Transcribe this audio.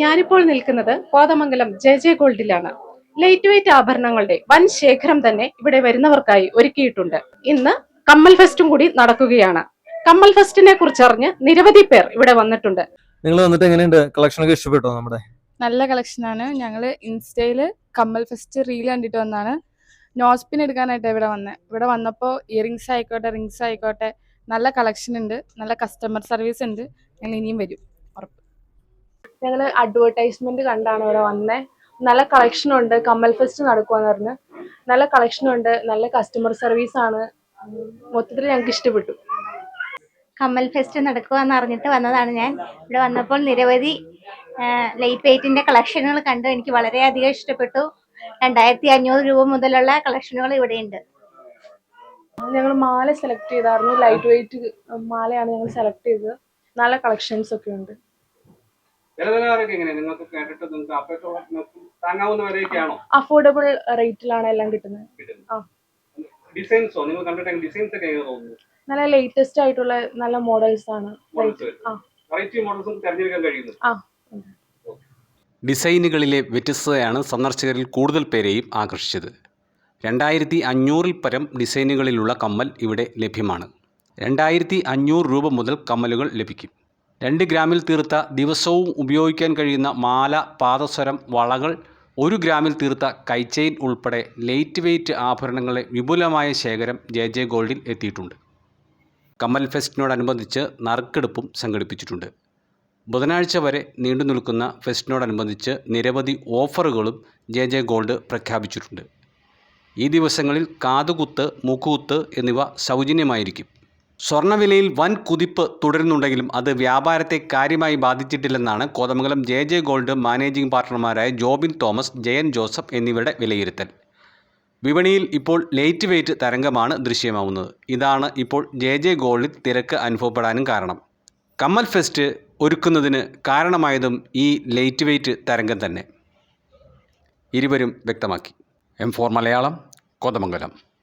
ഞാനിപ്പോൾ നിൽക്കുന്നത് Kothamangalam J J ഗോൾഡിലാണ്. ലൈറ്റ് വെയിറ്റ് ആഭരണങ്ങളുടെ വൻ ശേഖരം തന്നെ ഇവിടെ വരുന്നവർക്കായി ഒരുക്കിയിട്ടുണ്ട്. ഇന്ന് കമ്മൽ ഫെസ്റ്റും കൂടി നടക്കുകയാണ്. കമ്മൽ ഫെസ്റ്റിനെ കുറിച്ച് അറിഞ്ഞ് നിരവധി പേർ ഇവിടെ വന്നിട്ടുണ്ട്. നിങ്ങൾ വന്നിട്ട് എങ്ങനെയുണ്ട്? കളക്ഷൻ ഒക്കെ ഇഷ്ടപ്പെട്ടോ നമ്മുടെ? നല്ല കളക്ഷനാണ് ഞങ്ങൾ ഇൻസ്റ്റയിൽ കമ്മൽ ഫെസ്റ്റ് റീൽ കണ്ടിട്ട് വന്നാണ്. നോസ്പിൻ എടുക്കാനായിട്ട് ഇവിടെ വന്നത് ഇവിടെ വന്നപ്പോൾ ഇയറിങ്സ് ആയിക്കോട്ടെ റിങ്സ് ആയിക്കോട്ടെ നല്ല കളക്ഷൻ ഉണ്ട്. നല്ല കസ്റ്റമർ സർവീസ് ഉണ്ട്. ഞങ്ങൾ ഇനിയും വരും. ഞങ്ങൾ അഡ്വർടൈസ്മെന്റ് കണ്ടാണ് ഇവിടെ വന്നേ. നല്ല കളക്ഷൻ ഉണ്ട്. കമ്മൽ ഫെസ്റ്റ് നടക്കുവാന്ന് പറഞ്ഞ്. നല്ല കളക്ഷൻ ഉണ്ട്. നല്ല കസ്റ്റമർ സർവീസ് ആണ്. മൊത്തത്തിൽ ഞങ്ങൾക്ക് ഇഷ്ടപ്പെട്ടു. കമ്മൽ ഫെസ്റ്റ് നടക്കുവാന്ന് അറിഞ്ഞിട്ട് വന്നതാണ് ഞാൻ. ഇവിടെ വന്നപ്പോൾ നിരവധി ലൈറ്റ് വെയിറ്റിന്റെ കളക്ഷനുകൾ കണ്ടു എനിക്ക് വളരെയധികം ഇഷ്ടപ്പെട്ടു. രണ്ടായിരത്തി അഞ്ഞൂറ് രൂപ മുതലുള്ള കളക്ഷനുകൾ ഇവിടെയുണ്ട്. ഞങ്ങൾ മാല സെലക്ട് ചെയ്തായിരുന്നു. ലൈറ്റ് വെയിറ്റ് മാലയാണ് ഞങ്ങൾ സെലക്ട് ചെയ്തത്. നല്ല കളക്ഷൻസ് ഒക്കെ ഉണ്ട്. നിങ്ങൾക്ക് കേട്ടിട്ട് നിങ്ങൾക്ക് താങ്ങാവുന്ന അഫോർഡബിൾ റേറ്റിലാണ് എല്ലാം കിട്ടുന്നത്. ഡിസൈൻസോ നിങ്ങൾ കണ്ടിട്ട് ഡിസൈൻസ് ഒക്കെ എങ്ങനെ തോന്നുന്നു? നല്ല ലേറ്റസ്റ്റ് ആയിട്ടുള്ള നല്ല മോഡൽസ് ആണ്. വെറൈറ്റി മോഡൽസും തിരഞ്ഞെടുക്കാൻ കഴിയുന്നു. ഡിസൈനുകളിലെ വ്യത്യസ്തതയാണ് സന്ദർശകരിൽ കൂടുതൽ പേരെയും ആകർഷിച്ചത്. രണ്ടായിരത്തി അഞ്ഞൂറിൽ പരം ഡിസൈനുകളിലുള്ള കമ്മൽ ഇവിടെ ലഭ്യമാണ്. രണ്ടായിരത്തി അഞ്ഞൂറ് രൂപ മുതൽ കമ്മലുകൾ ലഭിക്കും. രണ്ട് ഗ്രാമിൽ തീർത്ത ദിവസവും ഉപയോഗിക്കാൻ കഴിയുന്ന മാല പാദസരം വളകൾ ഒരു ഗ്രാമിൽ തീർത്ത കൈച്ചെയിൻ ഉൾപ്പെടെ ലൈറ്റ് വെയ്റ്റ് ആഭരണങ്ങളെ വിപുലമായ ശേഖരം ജെ ജെ ഗോൾഡിൽ എത്തിയിട്ടുണ്ട്. കമ്മൽ ഫെസ്റ്റിനോടനുബന്ധിച്ച് നറുക്കെടുപ്പും സംഘടിപ്പിച്ചിട്ടുണ്ട്. ബുധനാഴ്ച വരെ നീണ്ടു നിൽക്കുന്ന ഫെസ്റ്റിനോടനുബന്ധിച്ച് നിരവധി ഓഫറുകളും ജെ ജെ ഗോൾഡ് പ്രഖ്യാപിച്ചിട്ടുണ്ട്. ഈ ദിവസങ്ങളിൽ കാതുകുത്ത് മൂക്കുകുത്ത് എന്നിവ സൗജന്യമായിരിക്കും. സ്വർണവിലയിൽ വൻ കുതിപ്പ് തുടരുന്നുണ്ടെങ്കിലും അത് വ്യാപാരത്തെ കാര്യമായി ബാധിച്ചിട്ടില്ലെന്നാണ് Kothamangalam J J gold managing പാർട്ണർമാരായ Jobin Thomas Jayan Joseph എന്നിവരുടെ വിലയിരുത്തൽ. വിപണിയിൽ ഇപ്പോൾ ലേറ്റ് വെയിറ്റ് തരംഗമാണ് ദൃശ്യമാവുന്നത്. ഇതാണ് ഇപ്പോൾ ജെ ജെ ഗോൾഡിൽ തിരക്ക് അനുഭവപ്പെടാനും കാരണം. കമ്മൽ ഫെസ്റ്റ് ഒരുക്കുന്നതിന് കാരണമായതും ഈ ലേറ്റ് വെയിറ്റ് തരംഗം തന്നെ. ഇരുവരും വ്യക്തമാക്കി. M four Malayalam Kothamangalam.